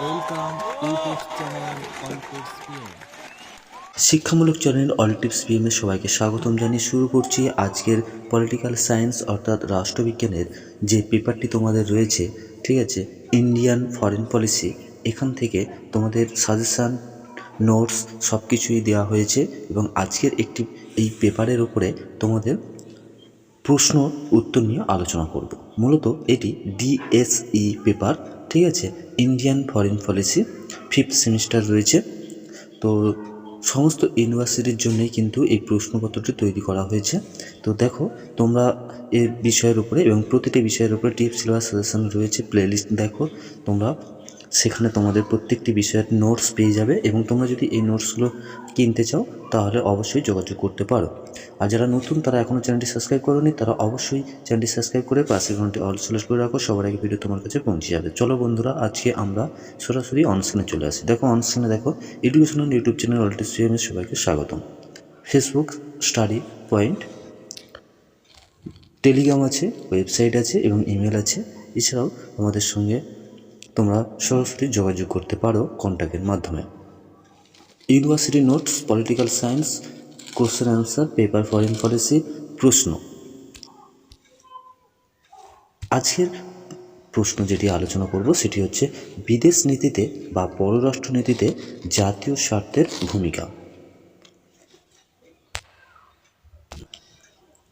YouTube channel অল্পের স্পিন শিক্ষামূলক চ্যানেল অল টিপস পিএমে সবাইকে স্বাগতম জানিয়ে শুরু করছি আজকের পলিটিক্যাল সায়েন্স অর্থাৎ রাষ্ট্রবিজ্ঞানের যে পেপারটি তোমাদের রয়েছে, ঠিক আছে? ইন্ডিয়ান ফরেন পলিসি এখান থেকে তোমাদের সাজেশান নোটস সব কিছুই দেওয়া হয়েছে এবং আজকের একটি এই পেপারের উপরে তোমাদের প্রশ্ন উত্তর নিয়ে আলোচনা করব। মূলত এটি ডিএসই পেপার। ঠিক আছে Indian foreign policy fifth semester রয়েছে। তো সমস্ত ইউনিভার্সিটির জন্যই কিন্তু এই প্রশ্নপত্রটি তৈরি করা হয়েছে। তো দেখো, তোমরা এ বিষয়ের উপরে এবং প্রতিটি বিষয়ের উপরে টিপ সিলেবাস সাজেশন রয়েছে প্লেলিস্ট দেখো, তোমরা সেখানে তোমাদের প্রত্যেকটি বিষয়ের নোটস পেয়ে যাবে এবং তোমরা যদি এই নোটসগুলো কিনতে চাও, তাহলে অবশ্যই যোগাযোগ করতে পারো। আর যারা নতুন, তারা এখনও চ্যানেলটি সাবস্ক্রাইব করোনি, তারা অবশ্যই চ্যানেলটি সাবস্ক্রাইব করে পাশের ঘন্টি অল সিলেক্ট করে রাখো, সবার আগে ভিডিও তোমার কাছে পৌঁছে যাবে। চলো বন্ধুরা, আজকে আমরা সরাসরি অনস্ক্রিনে চলে আসি। দেখো, অনস্ক্রিনে দেখো এডুকেশনাল ইউটিউব চ্যানেল অলটি সিএমএস সবাইকে স্বাগতম। ফেসবুক স্টাডি পয়েন্ট টেলিগ্রাম আছে ওয়েবসাইট আছে এবং ইমেল আছে। এছাড়াও আমাদের সঙ্গে তোমরা সরাসরি যোগাযোগ করতে পারো কন্ট্যাক্টের মাধ্যমে। University notes political science question answer paper foreign policy প্রশ্ন। আজকের প্রশ্ন যেটি আলোচনা করব সেটি হচ্ছে বিদেশ নীতিতে বা পররাষ্ট্র নীতিতে জাতীয় স্বার্থের ভূমিকা।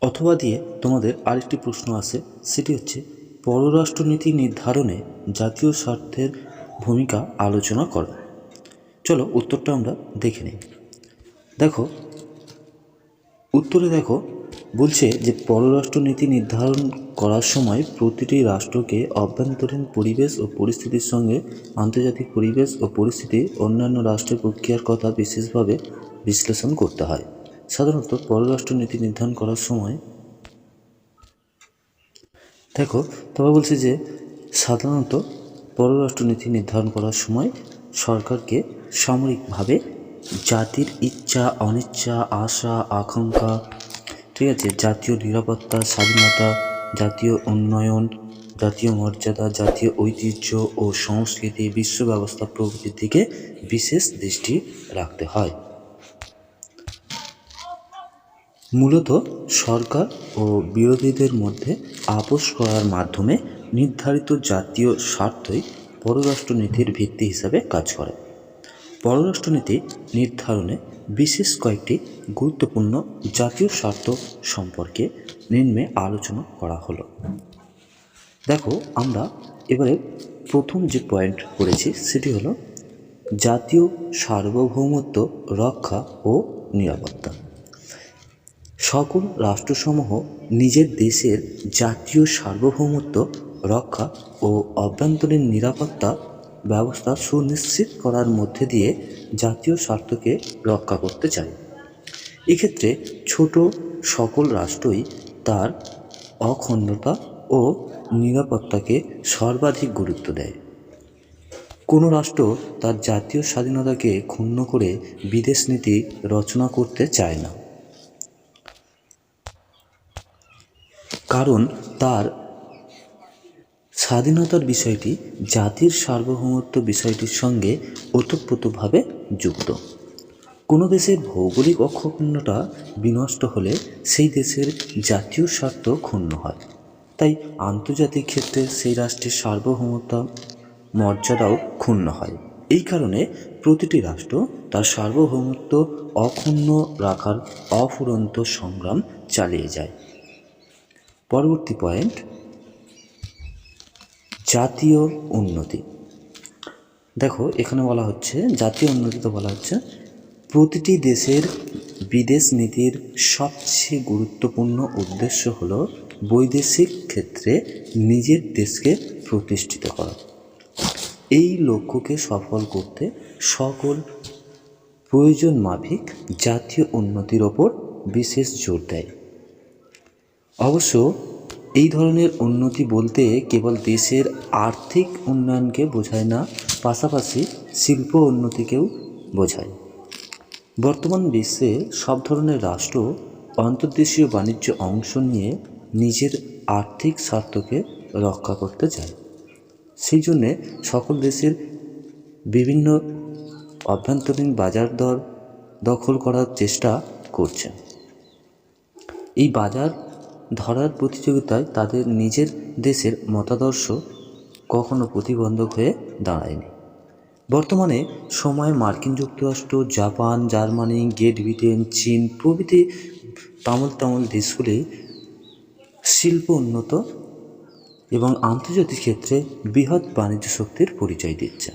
অথবা দিয়ে তোমাদের আরেকটি প্রশ্ন আছে, সেটি হচ্ছে পররাষ্ট্রনীতি নির্ধারণে জাতীয় স্বার্থের ভূমিকা আলোচনা করো। চলো উত্তরটা আমরা দেখে নিই। দেখো, উত্তরে দেখো, বলছে যে পররাষ্ট্রনীতি নির্ধারণ করার সময় প্রতিটি রাষ্ট্রকে অভ্যন্তরীণ পরিবেশ ও পরিস্থিতির সঙ্গে আন্তর্জাতিক পরিবেশ ও পরিস্থিতি অন্যান্য রাষ্ট্রের প্রক্রিয়ার কথা বিশেষভাবে বিশ্লেষণ করতে হয়। সাধারণত পররাষ্ট্রনীতি নির্ধারণ করার সময় দেখো তবে বলছে যে সাধারণত পররাষ্ট্রনীতি নির্ধারণ করার সময় সরকারকে সামরিকভাবে জাতির ইচ্ছা, অনিচ্ছা, আশা, আকাঙ্ক্ষা, ঠিক আছে, জাতীয় নিরাপত্তা, স্বাধীনতা, জাতীয় উন্নয়ন, জাতীয় মর্যাদা, জাতীয় ঐতিহ্য ও সংস্কৃতি, বিশ্ব ব্যবস্থা প্রভৃতির দিকে বিশেষ দৃষ্টি রাখতে হয়। মূলত সরকার ও বিরোধীদের মধ্যে আপোষ করার মাধ্যমে নির্ধারিত জাতীয় স্বার্থই পররাষ্ট্রনীতির ভিত্তি হিসাবে কাজ করে। পররাষ্ট্রনীতি নির্ধারণে বিশেষ কয়েকটি গুরুত্বপূর্ণ জাতীয় স্বার্থ সম্পর্কে নিম্নে আলোচনা করা হলো। দেখো, আমরা এবারে প্রথম যে পয়েন্ট করেছি সেটি হলো জাতীয় সার্বভৌমত্ব রক্ষা ও নিরাপত্তা। সকল রাষ্ট্রসমূহ নিজের দেশের জাতীয় সার্বভৌমত্ব রক্ষা ও অভ্যন্তরীণ নিরাপত্তা ব্যবস্থা সুনিশ্চিত করার মধ্যে দিয়ে জাতীয় স্বার্থকে রক্ষা করতে চায়। এক্ষেত্রে ছোট সকল রাষ্ট্রই তার অখণ্ডতা ও নিরাপত্তাকে সর্বাধিক গুরুত্ব দেয়। কোনো রাষ্ট্র তার জাতীয় স্বাধীনতাকে ক্ষুণ্ণ করে বিদেশ নীতি রচনা করতে চায় না। কারণ তার স্বাধীনতার বিষয়টি, জাতির সার্বভৌমত্ব বিষয়টির সঙ্গে ওতপ্রোতভাবে যুক্ত। কোনো দেশের ভৌগোলিক অক্ষুণ্ণতা বিনষ্ট হলে সেই দেশের জাতীয় স্বার্থ ক্ষুণ্ণ হয়। তাই আন্তর্জাতিক ক্ষেত্রে সেই রাষ্ট্রের সার্বভৌমত্ব মর্যাদাও ক্ষুণ্ণ হয়। এই কারণে প্রতিটি রাষ্ট্র তার সার্বভৌমত্ব অক্ষুণ্ণ রাখার অফুরন্ত সংগ্রাম চালিয়ে যায়। পরবর্তী পয়েন্ট জাতীয় উন্নতি। দেখো, এখানে বলা হচ্ছে, জাতীয় উন্নতি তো বলা হচ্ছে, প্রতিটি দেশের বিদেশ নীতির সবচেয়ে গুরুত্বপূর্ণ উদ্দেশ্য হল বৈদেশিক ক্ষেত্রে নিজের দেশকে প্রতিষ্ঠিত করা। এই লক্ষ্যকে সফল করতে সকল প্রয়োজন মাফিক জাতীয় উন্নতির ওপর বিশেষ জোর দেয়। অবশ্য এই ধরনের উন্নতি বলতে কেবল দেশের আর্থিক উন্নয়নকে বোঝায় না, পাশাপাশি শিল্প উন্নতিকেও বোঝায়। বর্তমান বিশ্বে সব ধরনের রাষ্ট্র অন্তর্দেশীয় বাণিজ্য অংশ নিয়ে নিজের আর্থিক স্বার্থকে রক্ষা করতে চায়। সেই জন্যে সকল দেশের বিভিন্ন অভ্যন্তরীণ বাজার দর দখল করার চেষ্টা করছে। এই বাজার ধরার প্রতিযোগিতায় তাদের নিজের দেশের মতাদর্শ কখনো প্রতিবন্ধক হয়ে দাঁড়ায়নি। বর্তমানে সময়ে মার্কিন যুক্তরাষ্ট্র, জাপান, জার্মানি, গ্রেট ব্রিটেন, চীন প্রভৃতি তামল তামল দেশগুলি শিল্প উন্নত এবং আন্তর্জাতিক ক্ষেত্রে বৃহৎ বাণিজ্য শক্তির পরিচয় দিচ্ছে।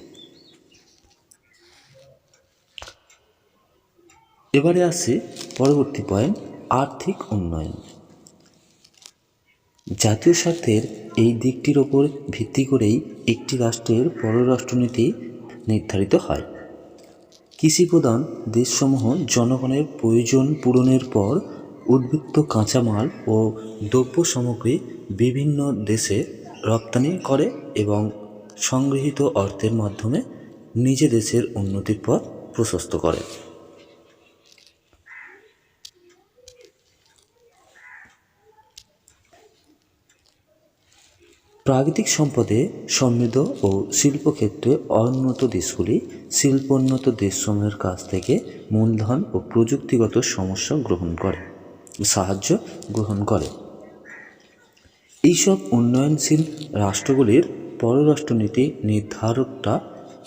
এবারে আসি পরবর্তী পয়েন্ট আর্থিক উন্নয়ন। জাতীয় স্বার্থের এই দিকটির ওপর ভিত্তি করেই একটি রাষ্ট্রের পররাষ্ট্রনীতি নির্ধারিত হয়। কৃষিপ্রধান দেশসমূহ জনগণের প্রয়োজন পূরণের পর উদ্বৃত্ত কাঁচামাল ও দ্রব্য সামগ্রী বিভিন্ন দেশে রপ্তানি করে এবং সংগৃহীত অর্থের মাধ্যমে নিজে দেশের উন্নতির পথ প্রশস্ত করে। প্রাকৃতিক সম্পদে সমৃদ্ধ ও শিল্পক্ষেত্রে অনুন্নত দেশগুলি শিল্পোন্নত দেশসমূহের কাছ থেকে মূলধন ও প্রযুক্তিগত সমস্যা গ্রহণ করে, সাহায্য গ্রহণ করে। এইসব উন্নয়নশীল রাষ্ট্রগুলির পররাষ্ট্রনীতি নির্ধারকরা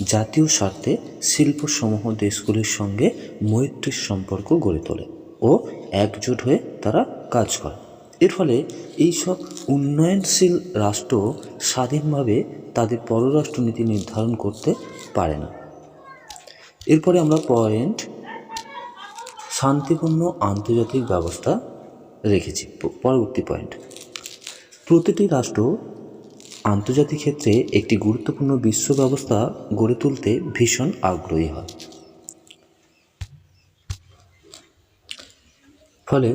জাতীয় স্বার্থে শিল্পসমূহ দেশগুলির সঙ্গে মৈত্রীর সম্পর্ক গড়ে তোলে ও একজোট হয়ে তারা কাজ করে। এর ফলে এইসব উন্নয়নশীল রাষ্ট্র স্বাধীনভাবে তাদের পররাষ্ট্রনীতি নির্ধারণ করতে পারে না। এরপরে আমরা পয়েন্ট, শান্তিপূর্ণ আন্তর্জাতিক ব্যবস্থা রেখেছি। পরবর্তী পয়েন্ট। প্রতিটি রাষ্ট্র আন্তর্জাতিক ক্ষেত্রে একটি গুরুত্বপূর্ণ বিশ্ব ব্যবস্থা গড়ে তুলতে ভীষণ আগ্রহী হয়। ফলে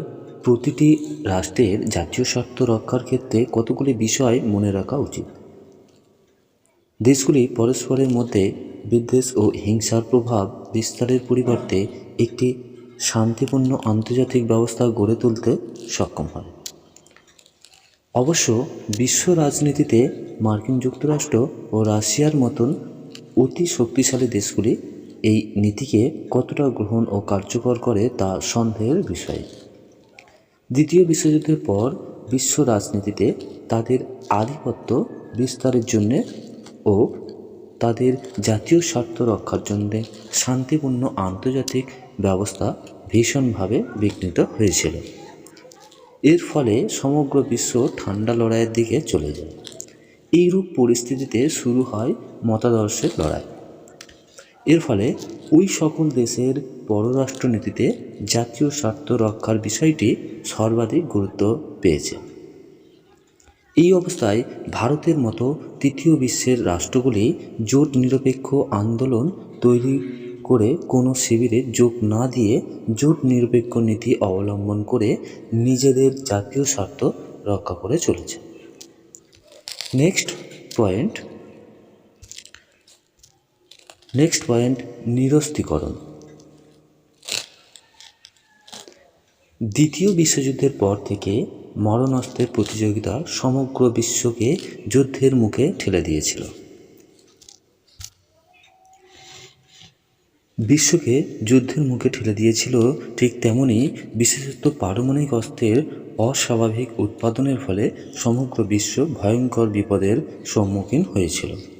প্রতিটি রাষ্ট্রের জাতীয় স্বার্থ রক্ষার ক্ষেত্রে কতগুলি বিষয় মনে রাখা উচিত? দেশগুলি পরস্পরের মধ্যে বিদ্বেষ ও হিংসার প্রভাব বিস্তারের পরিবর্তে একটি শান্তিপূর্ণ আন্তর্জাতিক ব্যবস্থা গড়ে তুলতে সক্ষম হয়। অবশ্য বিশ্ব রাজনীতিতে মার্কিন যুক্তরাষ্ট্র ও রাশিয়ার মতন অতি শক্তিশালী দেশগুলি এই নীতিকে কতটা গ্রহণ ও কার্যকর করে তা সন্দেহের বিষয়। দ্বিতীয় বিশ্বযুদ্ধের পর বিশ্ব রাজনীতিতে তাদের আধিপত্য বিস্তারের জন্যে ও তাদের জাতীয় স্বার্থ রক্ষার জন্যে শান্তিপূর্ণ আন্তর্জাতিক ব্যবস্থা ভীষণভাবে বিঘ্নিত হয়েছিল। এর ফলে সমগ্র বিশ্ব ঠান্ডা লড়াইয়ের দিকে চলে যায়। এইরূপ পরিস্থিতিতে শুরু হয় মতাদর্শের লড়াই। এর ফলে ওই সকল দেশের পররাষ্ট্রনীতিতে জাতীয় স্বার্থ রক্ষার বিষয়টি সর্বাধিক গুরুত্ব পেয়েছে। এই অবস্থায় ভারতের মতো তৃতীয় বিশ্বের রাষ্ট্রগুলি জোট নিরপেক্ষ আন্দোলন তৈরি করে কোনো শিবিরে যোগ না দিয়ে জোট নিরপেক্ষ নীতি অবলম্বন করে নিজেদের জাতীয় স্বার্থ রক্ষা করে চলেছে। নেক্সট পয়েন্ট নেক্সট পয়েন্ট নিরস্ত্রীকরণ দ্বিতীয় বিশ্বযুদ্ধের পর থেকে মরণাস্ত্রের প্রতিযোগিতা সমগ্র বিশ্বকে যুদ্ধের মুখে ঠেলে দিয়েছিল। বিশ্বকে যুদ্ধের মুখে ঠেলে দিয়েছিল ঠিক তেমনি বিশেষত পারমাণবিক অস্ত্রের অস্বাভাবিক উৎপাদনের ফলে সমগ্র বিশ্ব ভয়ঙ্কর বিপদের সম্মুখীন হয়েছিল।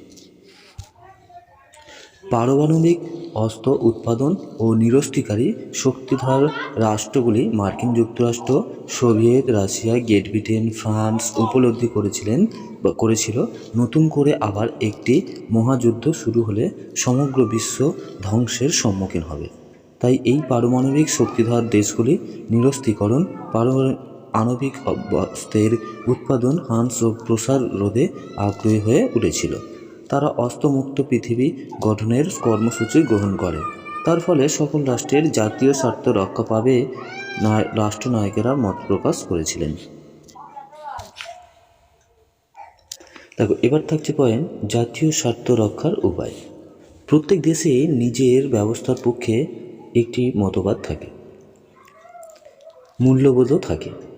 পারমাণবিক অস্ত্র উৎপাদন ও নিরস্ত্রীকারী শক্তিধর রাষ্ট্রগুলি মার্কিন যুক্তরাষ্ট্র, Soviet Russia, Great Britain, France উপলব্ধি করেছিলেন বা করেছিল। নতুন করে আবার একটি মহাযুদ্ধ শুরু হলে সমগ্র বিশ্ব ধ্বংসের সম্মুখীন হবে। তাই এই পারমাণবিক শক্তিধর দেশগুলি নিরস্ত্রীকরণ, পারমাণবিক অস্ত্রের উৎপাদন হ্রাস ও প্রসার রোধে আগ্রহী হয়ে উঠেছিল। তারা অস্ত্রমুক্ত পৃথিবী গঠনের কর্মসূচি গ্রহণ করে। তার ফলে সকল রাষ্ট্রের জাতীয় স্বার্থ রক্ষা পাবে নায়- রাষ্ট্রনায়কেরা মত প্রকাশ করেছিলেন। দেখো, এবার থাকছে পয়েন্ট জাতীয় স্বার্থ রক্ষার উপায়। প্রত্যেক দেশে নিজের ব্যবস্থার পক্ষে একটি মতবাদ থাকে, মূল্যবোধও থাকে।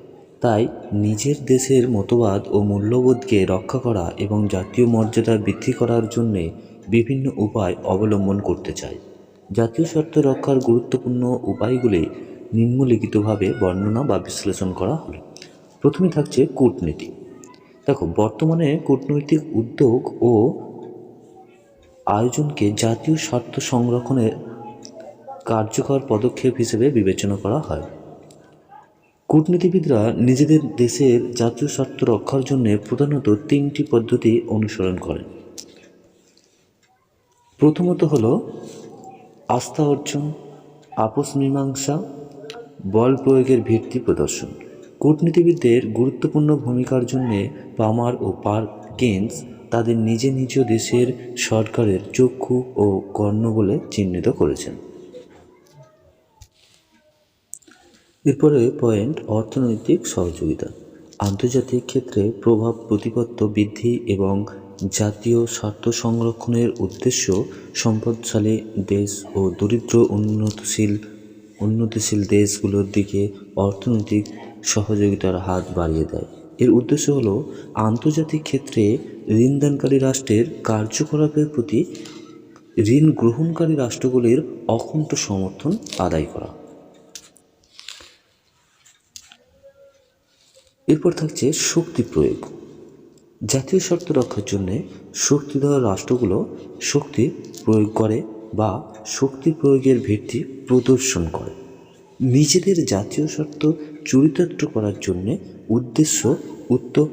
তাই নিজের দেশের মতবাদ ও মূল্যবোধকে রক্ষা করা এবং জাতীয় মর্যাদা বৃদ্ধি করার জন্যে বিভিন্ন উপায় অবলম্বন করতে চায়। জাতীয় স্বার্থ রক্ষার গুরুত্বপূর্ণ উপায়গুলি নিম্নলিখিতভাবে বর্ণনা বা বিশ্লেষণ করা হলো। প্রথমে থাকছে কূটনীতি। দেখো, বর্তমানে কূটনৈতিক উদ্যোগ ও আয়োজনকে জাতীয় স্বার্থ সংরক্ষণের কার্যকর পদক্ষেপ হিসেবে বিবেচনা করা হয়। কূটনীতিবিদরা নিজেদের দেশের জাতীয় স্বার্থ রক্ষার জন্য প্রধানত তিনটি পদ্ধতি অনুসরণ করেন। প্রথমত হল আস্থা অর্জন, আপোষ মীমাংসা, বল প্রয়োগের ভিত্তি প্রদর্শন। কূটনীতিবিদদের গুরুত্বপূর্ণ ভূমিকার জন্যে পামার ও পার্কেন্স তাদের নিজ নিজ দেশের সরকারের চক্ষু ও কর্ণ বলে চিহ্নিত করেছেন। এরপরে পয়েন্ট, অর্থনৈতিক সহযোগিতা। আন্তর্জাতিক ক্ষেত্রে প্রভাব প্রতিপত্ত বৃদ্ধি এবং জাতীয় স্বার্থ সংরক্ষণের উদ্দেশ্য সম্পদশালী দেশ ও দরিদ্র উন্নতশীল, উন্নতিশীল দেশগুলোর দিকে অর্থনৈতিক সহযোগিতার হাত বাড়িয়ে দেয়। এর উদ্দেশ্য হল আন্তর্জাতিক ক্ষেত্রে ঋণদানকারী রাষ্ট্রের কার্যকলাপের প্রতি ঋণ গ্রহণকারী রাষ্ট্রগুলির অকুণ্ঠ সমর্থন আদায় করা। এরপর থাকছে শক্তি প্রয়োগ। জাতীয় স্বার্থ রক্ষার জন্যে শক্তিধর রাষ্ট্রগুলো শক্তি প্রয়োগ করে বা শক্তি প্রয়োগের ভিত্তি প্রদর্শন করে। নিজেদের জাতীয় স্বার্থ চরিতার্থ করার জন্যে উদ্দেশ্য উত্তর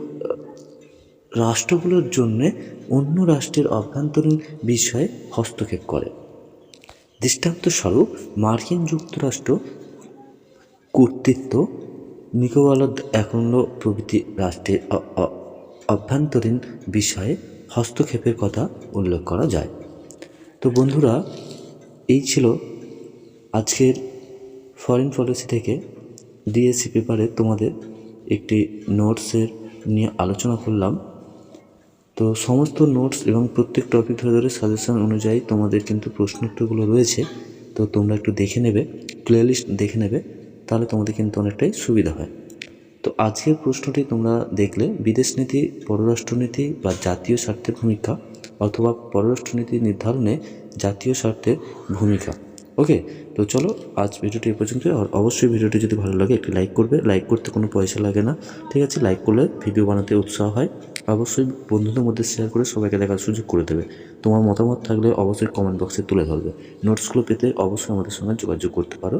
রাষ্ট্রগুলোর জন্যে অন্য রাষ্ট্রের অভ্যন্তরীণ বিষয়ে হস্তক্ষেপ করে। দৃষ্টান্তস্বরূপ মার্কিন যুক্তরাষ্ট্র কর্তৃত্ব নিকোবলদ একন্য প্রভৃতি রাষ্ট্রের অভ্যন্তরীণ বিষয়ে হস্তক্ষেপের কথা উল্লেখ করা যায়। তো বন্ধুরা, এই ছিল আজকের ফরেন পলিসি থেকে ডিএসসি পেপারে তোমাদের একটি নোটসের নিয়ে আলোচনা করলাম। তো সমস্ত নোটস এবং প্রত্যেক টপিক ধরে ধরে সাজেশন অনুযায়ী তোমাদের কিন্তু প্রশ্ন প্রশ্নোত্তরগুলো রয়েছে। তো তোমরা একটু দেখে নেবে প্লেলিস্ট দেখে নেবে। তাহলে তোমাদের কিন্তু অনেকটাই সুবিধা হয়। তো আজকের প্রশ্নটি তোমরা দেখলে, বিদেশ নীতি পররাষ্ট্রনীতি বা জাতীয় স্বার্থের ভূমিকা অথবা পররাষ্ট্রনীতি নির্ধারণে জাতীয় স্বার্থের ভূমিকা। ওকে, তো চলো আজ ভিডিওটি এ পর্যন্ত। আর অবশ্যই ভিডিওটি যদি ভালো লাগে, একটি লাইক করবে। লাইক করতে কোনো পয়সা লাগে না। ঠিক আছে, লাইক করলে ভিডিও বানাতে উৎসাহ হয়। অবশ্যই বন্ধুদের মধ্যে শেয়ার করে সবাইকে দেখার সুযোগ করে দেবে। তোমার মতামত থাকলে অবশ্যই কমেন্ট বক্সে তুলে ধরবে। নোটসগুলো পেতে অবশ্যই আমাদের সঙ্গে যোগাযোগ করতে পারো।